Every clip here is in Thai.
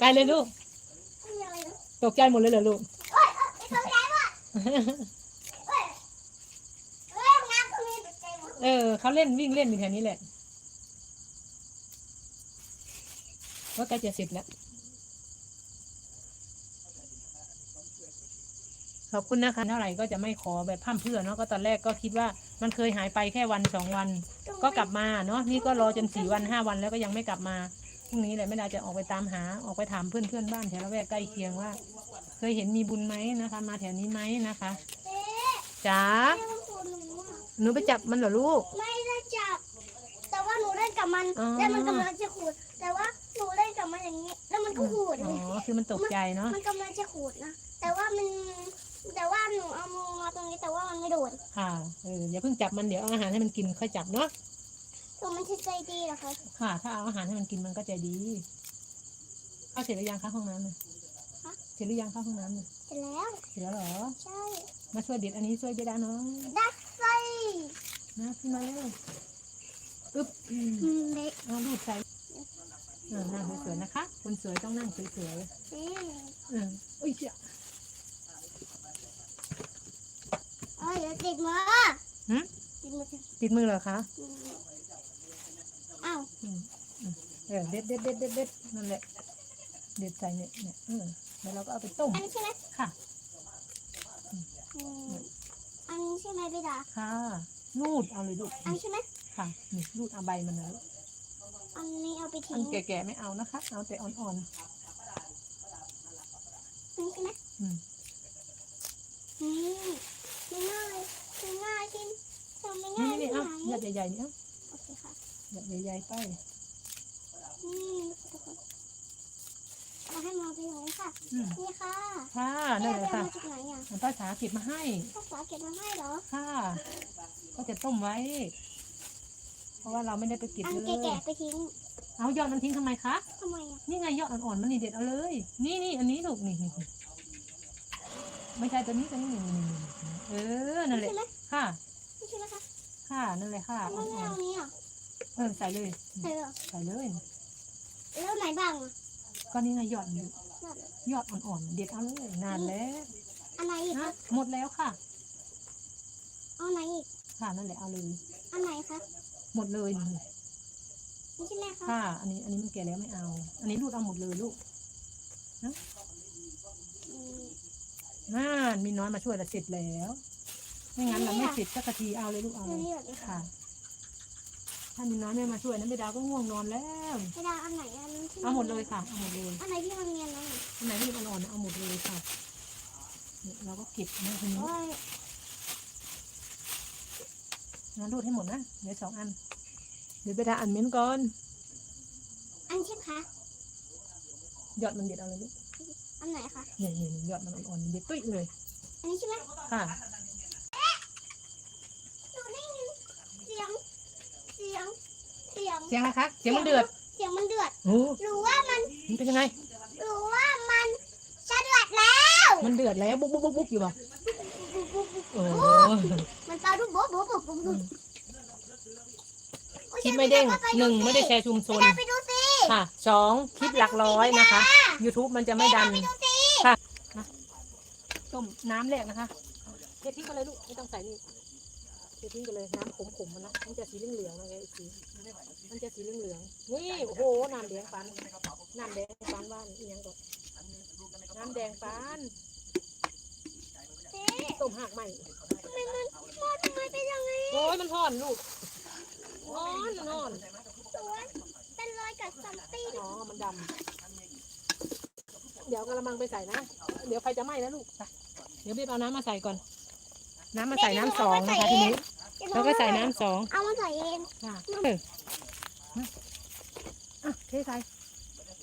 ไกลเลยลูกตกใจหมดเลยเหรอลูกเอ้ยเอ้ยไอ้ตัวใหญ่ว่ะเอ้ยเอ้ยน้ำตกใจหมดเออเขาเล่นวิ่งเล่นอยู่แถวนี้แหละว่าใกล้จะเสร็จแล้วขอบคุณนะคะเท่าไหร่ก็จะไม่ขอแบบพร่ำเพรื่อเนาะก็ตอนแรกก็คิดว่ามันเคยหายไปแค่วันสองวัน ก็กลับมาเนาะนี่ก็รอจนสี่วันห้าวันแล้วก็ยังไม่กลับมา พรุ่งนี้แหละไม่ได้จะออกไปตามหาออกไปถามเพื่อนเพื่อนๆบ้านแถวละแวกใกล้เคียงว่า เคยเห็นมีบุญไหมนะคะ มาแถวนี้ไหมนะคะเอ๊ะจ๋าแม่มันขูดหนูอะหนูไปจับมันเหรอลูก ไม่ได้จับ แต่ว่าหนูเล่นกับมันอ๋อแล้วมันกำลังจะขูด แต่ว่าหนูเล่นกับมันอย่างนี้ แล้วมันก็ขูดอ๋ไงอคือมันตกใจเนาะมันกำลังจะขูดนะแต่ว่ามันแต่ว่าหนูเอามือมาตรงนี้แต่ว่ามันไม่โดนค่ะเอออย่าเพิ่งจับมันเดี๋ยวเอาอาหารให้มันกินค่อยจับเนาะ ตัวมันจะใจดีเหรอคะค่ะ ถ้าเอาอาหารให้มันกินมันก็ใจดีเข้าเสร็จหรือยังคะห้องน้ำเนี่ยเสร็จหรือยังเข้าห้องน้ำเนี่ยเสร็จแล้ว เสร็จแล้วเหรอ ใช่ มาช่วยเด็ดอันนี้ช่วยเจดาน้อยดักไฟนะขึ้นมาเร็วอึ๊บอืมอืมเล็กเอาลูกใส่เออนั่งสวยๆนะคะ คนสวยต้องนั่งสวยนี่ๆเอออุ้ยเจ้าเอ้ยเดี๋ยวติดมือหืมติดมือจะติดมือเหรอคะ อืมอ้าว อืมอืม เออเด็ดเด็ดเด็ดเด็ดเด็ดนั่นแหละเด็ดใส่เนี่ยเนี่ยเออแล้วเราก็เอาไปต้มอันนี้ใช่ไหมค่ะ อืมอันนี้ใช่ไหมพี่ดาค่ะรูดเอาเลยลูกอันนี้ใช่ไหมค่ะนี่รูดเอาใบมันนะลูกอันนี้เอาไปอัทิ้นงแก่ๆไม่เอานะคะ เอาแต่อ่อนอันนี้ใช่ไหมๆอืมอืมไม่ง่ายไม่ง่ายกินทำไม่นี่ง่ายนี่ที่เอาไหนหยัดใหญ่ๆนี่เอาโอเค ค่ะหยัดใหญ่ๆไปนี่ทุกคนเอาให้มองไปตรงนี้ค่ะ อืมนี่ค่ะค่ะนั่นแม่แหละไปค่ะมาจากไหนอะมันภาษาอังกฤษมาให้ ภาษาเก็บมาให้เหรอ ค่ะ ก็จะต้มไว้ เพราะว่าเราไม่ได้ไปเก็บอันเลย แก่ๆไปทิ้งเอายอดมันทิ้งทำไมคะ ทำไมอะนี่ไงยอดอ่อนๆมันนี่เด็ดเอาเลย นี่นี่อันนี้ถูกนี่นี่นี่ไม่ใช่ตัวนี้ตัวนี้นี่นี่นี่นี่เออนั่นแหละใช่ไหมค่ะ ไม่ใช่ไหมคะค่ะนั่นแหละค่ะทำไมอ่ไม่อนเอานี้อะๆเออใส่เลย ใช่เหรอใส่เลย แล้วไหนบ้างอะก็นี่ไงยอดอยู่ยอดอ่อนๆ เด็ดเอาเลยนานแล้วอันไหนอีกนะคะหมดแล้วค่ะ เอาไหนอีกค่ะนั่นแหละเอาเลยอันไหนคะหมดเลยนี่นี่ใช่ไหมคะค่ะ อันนี้ อันนี้มันแก่แล้วไม่เอา อันนี้รูดเอาหมดเลยลูกอืมน่านมีน้อยมาช่วยเราเสร็จแล้ว ไม่งั้นเราไม่เสร็จสักทีเอาเลยลูกเอาอัเลนยนี้แบบนี้ค่ะ ค่ะ ถ้ามีน้อยไม่มาช่วยนะไม่ดาวก็ง่วงนอนแล้วไม่ได้อันไหนอันนี้ที่เอาหมดเลยค่ะเอาหมดเลยอันไหนที่มันเนียนแล้วอะอันไหนที่มันอ่อนๆเอาหมดเลยค่ะเนี่ยเราก็เก็บนะทีนี้โอ้ยงั้นรูดให้หมดนะเดี๋ยวสองอันเดี๋ยวไปดาอันเม้นก่อนอันใช่ไหมคะยอดมันเด็ดเอาเลยลูกอันไหนคะเนี่ยเนี่ยยอดมันอ่อนๆเด็ดตุ้ยเลย อันนี้ใช่ไหมค่ะ หนูได้ยินเสียง เสียง เสียงเสียงอะไรคะ เสียงมันเดือดเสียงมันเดือด โอ้หรือว่ามันมันเป็นยังไง หรือว่ามันจะเดือดแล้ว มันเดือดแล้วบุ๊บบุ๊บบุ๊บบุ๊บอยู่ป่ะโอ้มันเปล่าดูโบ๊ะโบ๊ะโบ๊ะโบ๊ะโบ๊ะคลิปไม่เด้งหนึ่งไม่ได้แชร์ชุมชนไปดูสิค่ะสองคลิปหลักร้อยนะคะ YouTube มันจะไม่ดันไปดูสิต้มน้ำแรกนะคะเททิ้งกันเลยลูกไม่ต้องใส่นี่เททิ้งกันเลยน้ำขมๆมันนะมันจะสีเหลืองๆนะไอ้สีมั นจะสีเหลืองๆนี่โอ้โหน้ำแดงปันน้ำแดงปันว่านอีหยังก่อนน้ำแดงปันเอ๊ะต้มหักใหม่ทำไมมันทอดทำไมเป็นอย่างนี้โอ้ยมันห่อนลูกร้อนมันห่อนสวนเป็นรอยกัดซัมตี้อ๋อมันดำเดี๋ยวกระมังไปใส่นะ เดี๋ยวไฟจะไหม้นะลูกไปเดี๋ยวเบียบเอาน้ำมาใส่ก่อน น้ำมาใส่น้ำสองนะคะทีนี้แล้วก็ใส่น้ำสองเอามาใส่เองค่ะเอะเทใส่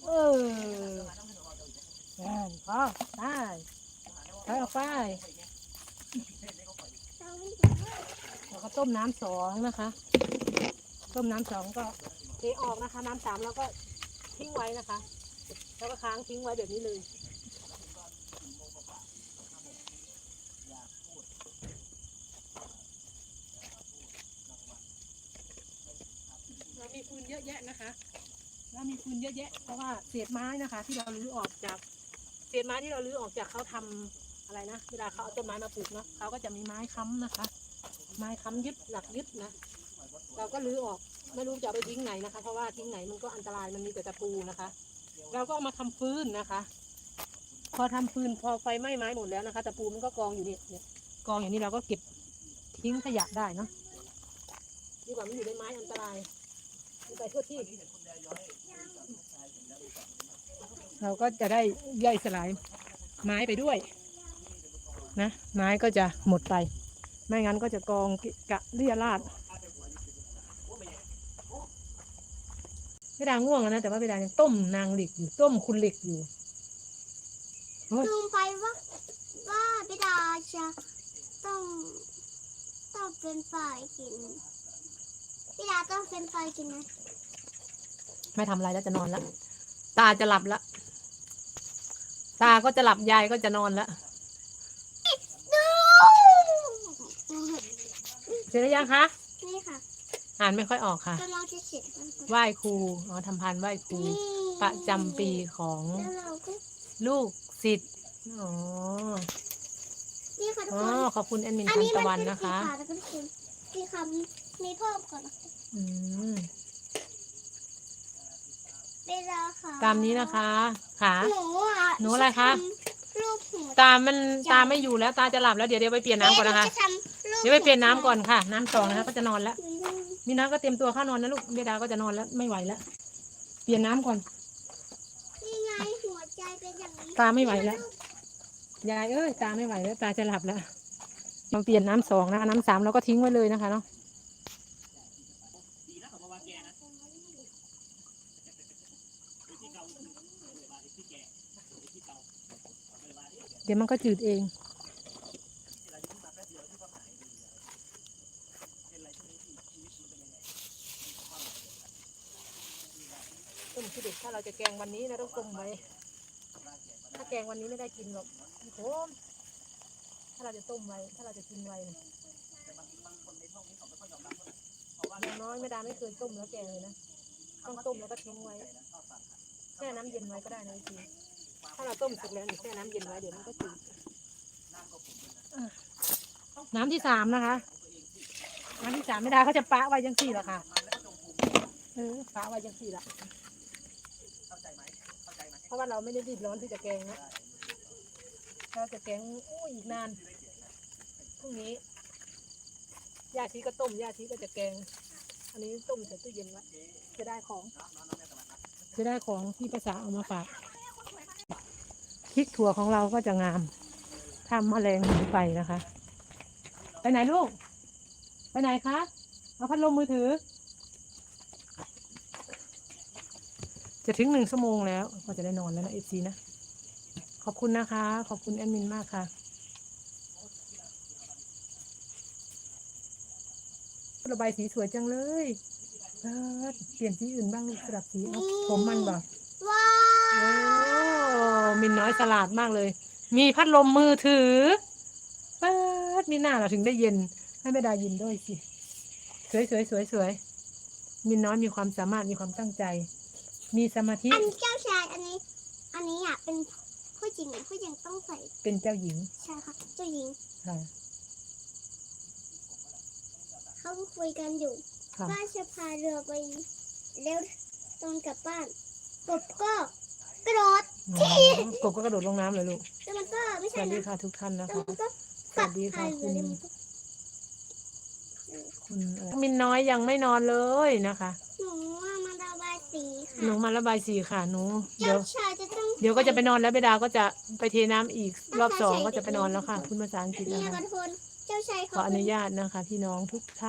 เออแอนพอได้ใส่ออกไปแล้วก็ต้มน้ำสองนะคะ ต้มน้ำสองก็เทออกนะคะ น้ำสามเราก็ทิ้งไว้นะคะ แล้วก็ค้างทิ้งไว้แบบนี้เลยเรามีฟืนเย อะแยะนะคะ แล้วมีฟืนเยอะแยะ เพราะว่าเศษไม้นะคะ ที่เราลื้อออกจากเศษไม้ที่เราลื้อออกจากเขาทำอะไรนะ เวลาเขาเอาต้นไม้มาปลูกเนาะเขาก็จะมีไม้ค้ำนะคะ ไม้ค้ำยึดหลักยึดนะ เราก็ลื้อออกไม่รู้จะเอาไปทิ้งไหนนะคะ เพราะว่าทิ้งไหนมันก็อันตรายมันมีแต่ตะปูนะคะ เราก็เอามาทำฟืนนะคะ พอทำฟืนพอไฟไหม้ไม้หมดแล้วนะคะตะปูมันก็กองอยู่นี่กองอย่างนี้เราก็เก็บทิ้งขยะได้เนาะดีกว่ามันอยู่ในไม้อันตราย ไปทั่วที่ เราก็จะได้ย่อยสลายไม้ไปด้วยนะไม้ก็จะหมดไป ไม่งั้นก็จะกองกะเรียราดไม่ดาง่วงนะแต่ว่าไม่ดายังต้มนางเหล็กอยู่ต้มคุณเหล็กอยู่ลืมไปว่าว่าพี่ดาจะต้องต้องเป็นฝ่ายกิน พี่ดาต้องเป็นฝ่ายกินนะไม่ทำอะไรแล้วจะนอนแล้ว ตาจะหลับแล้ว ตาก็จะหลับยายก็จะนอนแล้วดูเสร็จหรือยังคะนี่ค่ะอ่านไม่ค่อยออกค่ะ กำลังจะเสร็จแล้วค่ะไหว้ครูอ๋อทำพานไหว้ครูนี่ประจำปีของแล้วเราก็ลูกศิษย์อ๋อนี่ค่ะทุกอ๋อคนขอบคุณแอดมินอันทันนี้ตะมัวันเป็นนะสีคะ ขาวแล้วก็คือสีคำ มีเพิ่มก่อนนะคะอืมเวลาค่ะตามนี้นะคะค่ะหนูอะหนูอะไรคะ จทำรูปหัวตา มันตาไม่อยู่แล้วตาจะหลับแล้วเดี๋ยวเดี๋ยวไปเปลี่ยนน้ำก่อนนะคะเอ๊จทำรูเดี๋ยวไปเปลี่ยนน้ำก่อนค่ะ น้ำสองนะคะก็จะนอนแล้วอืมมีน้ำก็เตรียมตัวเข้านอนนะลูกเบดาก็จะนอนแล้วไม่ไหวแล้วเปลี่ยนน้ำก่อน นี่ไงหัวใจเป็นอย่างนี้ตาไม่ไหวแล้ว ยายเอ้ยตาไม่ไหวแล้ว ตาจะหลับแล้วมาเปลี่ยนน้ำสองนะคะน้ำสามเราก็ทิ้งไว้เลยนะคะเนาะ เดี๋ยวมันก็จืดเองต้มขี้เด็กถ้าเราจะแกงวันนี้นะต้องต้มไว้ ถ้าแกงวันนี้ไม่ได้กินหรอกโอ้มถ้าเราจะต้มไว้ ถ้าเราจะกินไว้เนี่ยอย่างน้อยไม่ดาไม่เคยต้มแล้วแกงเลยนะ ต้องต้มแล้วก็ทิ้งไว้ แช่น้ำเย็นไว้ก็ได้นะที ถ้าเราต้มสุกแล้วนี่แช่น้ำเย็นไว้เดี๋ยวมันก็จืดน้ำที่สามนะคะ น้ำที่สามไม่ได้เขาจะปะไว้ยังสี่หรอค่ะเออปะไว้ยังสี่ละเพราะว่าเราไม่ได้รีบร้อนที่จะแกงนะเราจะแกงโอ้อีกนานพรุ่งนี้ยาชีก็ต้มยาชีก็จะแกง อันนี้ต้มใส่ตู้เย็นไว้จะได้ของ จะได้ของที่ภาษาเอามาฝาก ริกถั่วของเราก็จะงามทำแมลงหนีไปนะคะ ไปไหนลูก ไปไหนคะเอาพัดลมมือถือ จะถึงหนึ่งชั่วโมงแล้ว ก็จะได้นอนแล้วนะเอฟซีนะ ขอบคุณนะคะ ขอบคุณแอดมินมากค่ะระบายสีสวยจังเลยเเปลี่ยนสีอื่นบ้างลูกสลับสีผมมันบ่ว้า อ้มินน้อยฉลาดมากเลย มีพัดลมมือถือเปิดมีหน้าเราถึงได้เย็น ให้ไม่ได้ยินด้วยสิ สวยสวยสวยสวยมินน้อยมีความสามารถมีความตั้งใจ มีสมาธิ อันเจ้าชายอันนี้ อันนี้อะเป็นผู้หญิงผู้หญิงต้องใส่ เป็นเจ้าหญิง ใช่ค่ะ เจ้าหญิง ค่ะ เขาคุยกันอยู่ค่ะว่าจะพาเรือไปแล้วตอนกลับบ้านกบก็กระโดดอ๋อ กบก็กระโดดลงน้ำเลยลูก แล้วมันก็ไม่สใช่วัสดีนะค่ะทุกท่านนะแล้วคะ มันก็สวัสดีค่ะพายคุเรือณแล้วมันก็คุณอะไรมินน้อยยังไม่นอนเลยนะคะ หนูว่ามันระบายสีหนูค่ะมาระบายสีค่ะหนู เดี๋เจ้ายว ชายจะต้อง เดี๋ยวก็จะไปนอนแล้วเบดาก็จะไปเทน้ำอีกรอบสองก็จะไปนอนแล้วค่ะ คุณภาษาอังกฤษนี่นะคะค่ะทุกคน เจ้าชายขเขาออเป็นนุญาตนะคะ พี่น้องทุกท่าน